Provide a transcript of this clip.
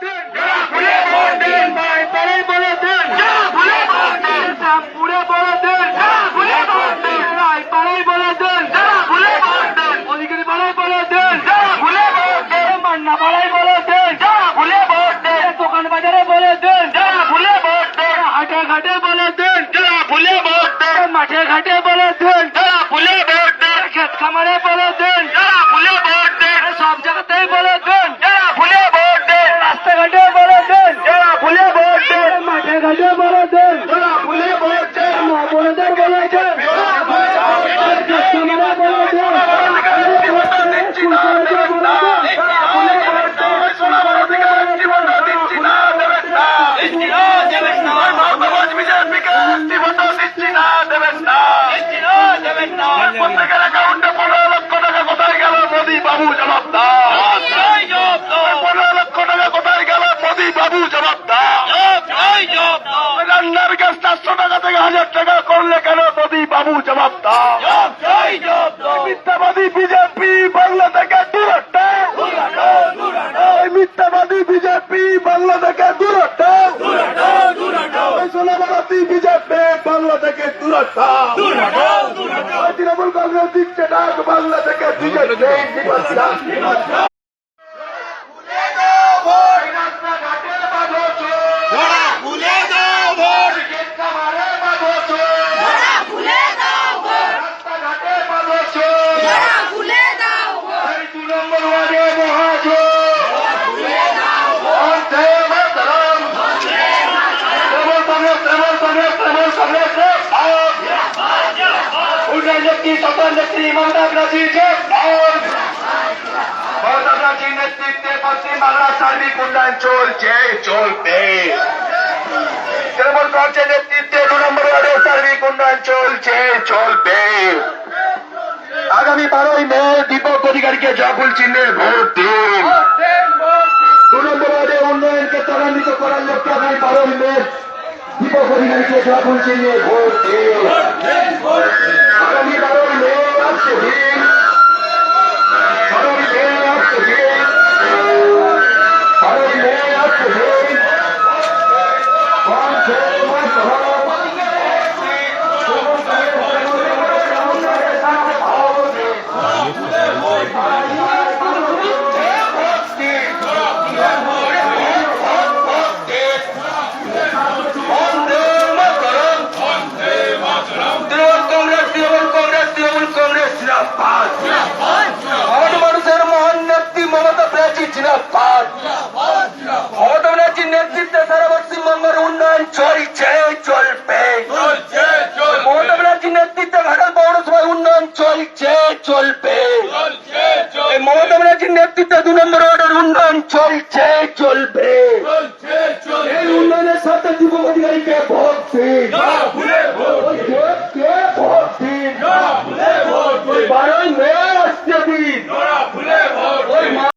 দেন বলে দেন রায় পাড়ায় বলে দেন অধিকারী পাড়ায় বলে দেন মান্না পাড়ায় বলে দেন দোকান বাজারে বলে দেন ঘাটে মাঠে ঘাটে ক্ষেত খামারে বলে দেন সব জায়গাতেই বলে দেন রাস্তাঘাটে বলে দেন মাঠে ঘাটে বলে দেন মা বোনেদের বলে দেন ক্ষেত খামারে বলে দেন স্কুল বাংলা থেকে এই তৃণমূল কংগ্রেস দিচ্ছে ডাক বাংলা থেকে বিজেপি দু নম্বর ওয়ার্ডে মহাজোট বন্দে মাতরম তৃণমূল কংগ্রেস তৃণমূল কংগ্রেস তৃণমূল কংগ্রেস উন্নয়ন তৃণমূল কংগ্রেসের নেতৃত্বে দু নম্বর সার্বিক উন্নয়ন চলছে, চলবে। আগামী বারোই মে দীপক অধিকারীকে জয়ফুল চিহ্নে ভোট দিন। দু নম্বর ওয়ার্ডে উন্নয়নকে ত্বরান্বিত করার লক্ষ্যে আগামী বারোই মে দীপক অধিকারীকে জয়ফুল চিহ্নে ভোট দিন। আগামী উন্নয়ন চলছে চলবে। মমতা ব্যানার্জির নেতৃত্বে ঘাটাল পৌরসভায় উন্নয়ন চলছে চলবে।